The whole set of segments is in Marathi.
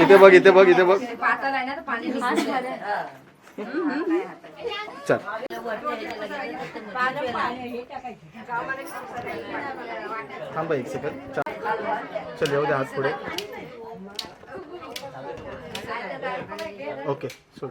इथे बघ इथे बघ इथे बघ. पातळ चल. थांब एक सेकंद चल. येऊ द्या हात पुढे. ओके सोड.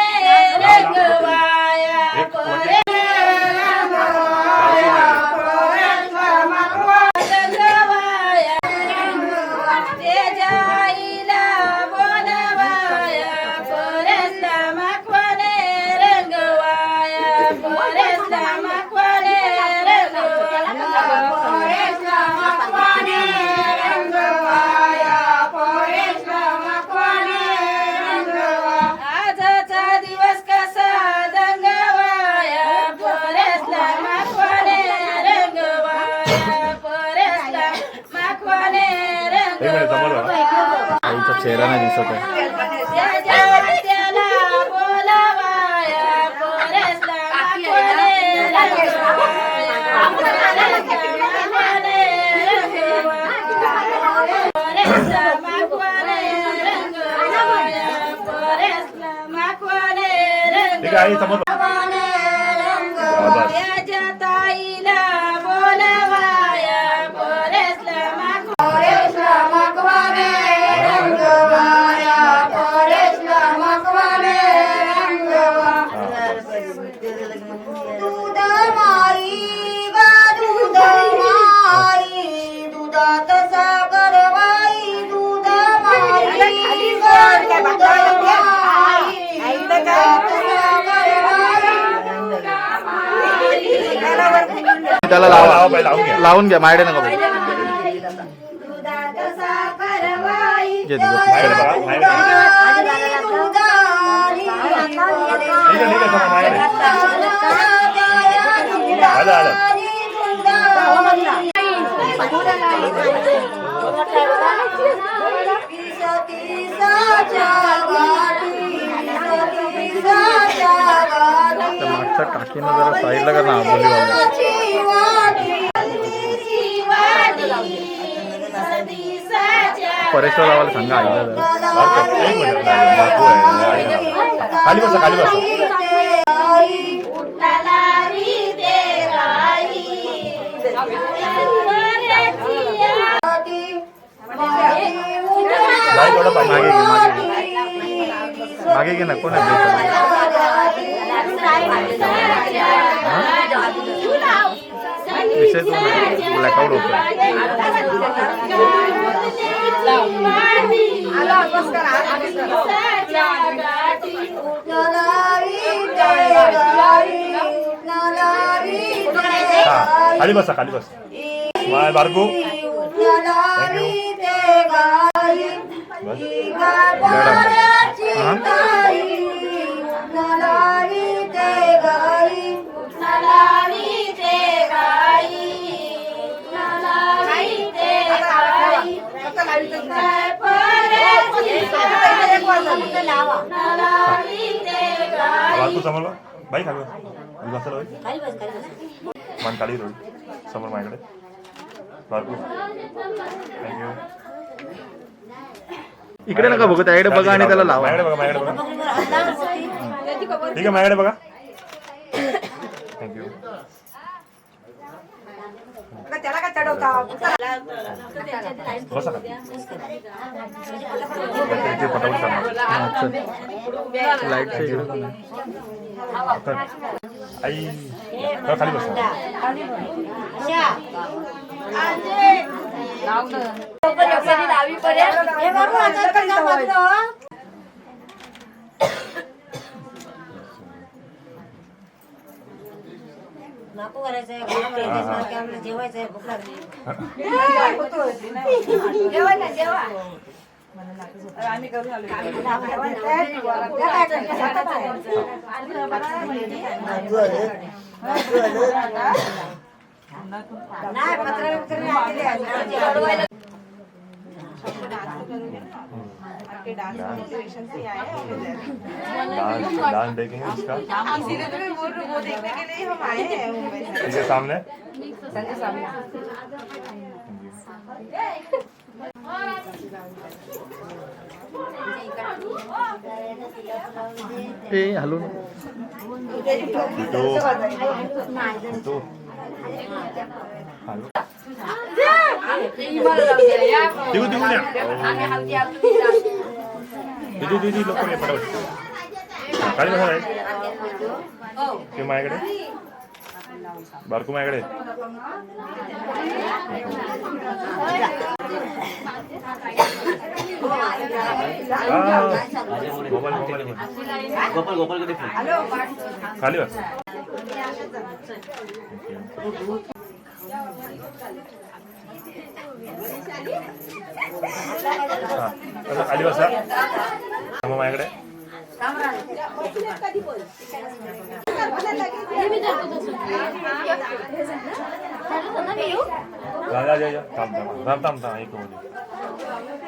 चेहरा नाही दिसत आहे. ठीक आहे चला, बाहेर आहे. आलं, आलं. त्या मागच्या टाकीनं जरा साईडला कर ना बोली परेश्वर लावायला सांगा आईला खाली बसा खाली बसा. मागे घे मागे मागे घे ना कोण आहे? बेसन? विषय तो नाही ब्लॅकआउट होतो खाली बसा खाली बसा. माय बारकू. बारकू समोर बघ. बाई खाली. मान खाली थोडी समोर माझ्याकडे. बारकू. थँक्यू इकडे नका बघू त्याकडे बघा आणि त्याला लावा. माझ्याकडे बघा माझ्याकडे बघा. ठीक आहे माझ्याकडे बघा थँक्यू त्याला काय चढवता? बसा खाली. ते पटापट करणार. लाइट इकडे तर, आई बघा, खाली बसा नाकू करायचंय जेवायचंय भूक लागली नाही पत्र आपके डांस मोटिवेशन से आए हैं और इधर। डांस डांस देखेंगे इसका वो देखने के लिए हम आए हैं सामने। संजय सामने ए हॅलो। तो दिऊ दिऊ द्या दिदी दिदी लवकर ये पटापट खाली बसा रे ते माझ्याकडे बारकू माझ्याकडे गोपाल मोबाईल गोपाल गोपाल कडे खाली बस. हा असं खाली बसा मग माझ्याकडे जा जा जा जा. थांब थांब थांब थांब थांब एक मिनिट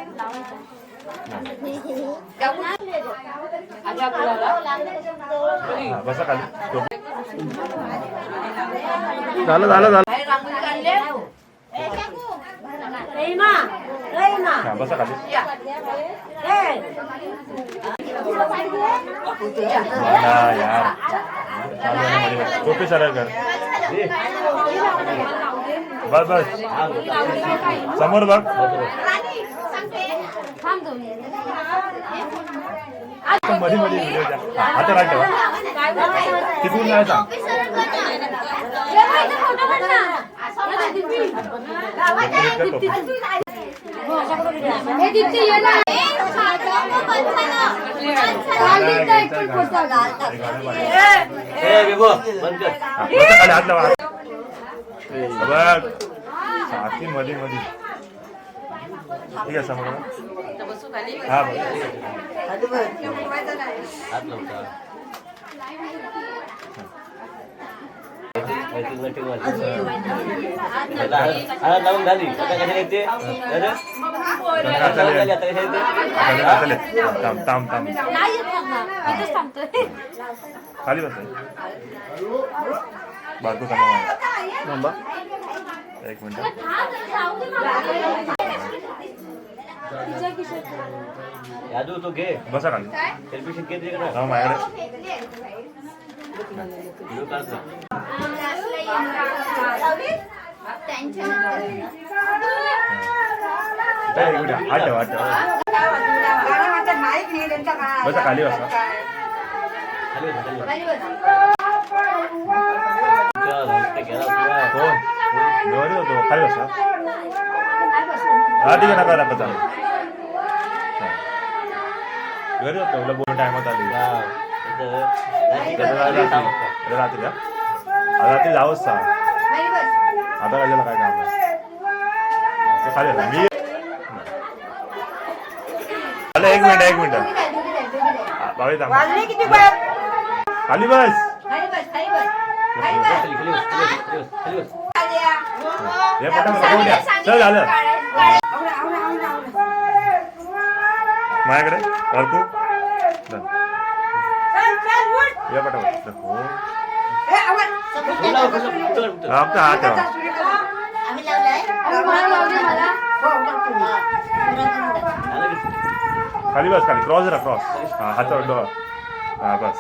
हा, बसा खाली टोपी. झालं झालं झालं. रहिमा रहिमा बसा खाली. यार. टोपी सरळ कर बस बस. समोर बघ. मध्ये मध्ये आता राग ठेवा. तिकडून नाही सांग हा, हात लावा बघ. साथी मध्ये मध्ये. ठीक आहे समोर हा नटीक वाजली. आता हात हात लावून झाली आता कशाला येते? हा, चालेल थांब थांब खाली बस. थांबा. थांबा एक मिनिट. यादू तो घे. बसा खाली. सेल्फी शिट घे तिकडे हा माझ्याकडे. व्हिडिओ काय हात ठेवा हात ठेवा. कानात. बसा. खाली बसा खाली बस, खाली बस. चल, मस्त गेला तुला. कोण? घरी होतो खाली बसा. ठीक आहे नका नका चालेल हा. घरी होतो तुला बोल टायमात आली हा, इथं रात्री त्याचं कसं रात्री काम असतं. अरे रात्री का आता रात्री जावंच सा आता काय काय काम आहे ते खाली बसा. मी आलं एक मिनिट एक मिनिट बाबा थांब वाजले किती वेळ खाली बस खाली बस, खाली बस, खाली बस, खाली बस, खाली बस, खाली बस. हे पटापट पटवून द्या चल झालं माझ्याकडे? अर्कू? चल. ये फुलं. आपका हात की? खाली बस खाली. क्रॉस जरा क्रॉस हा हातावर डोळा हा बस.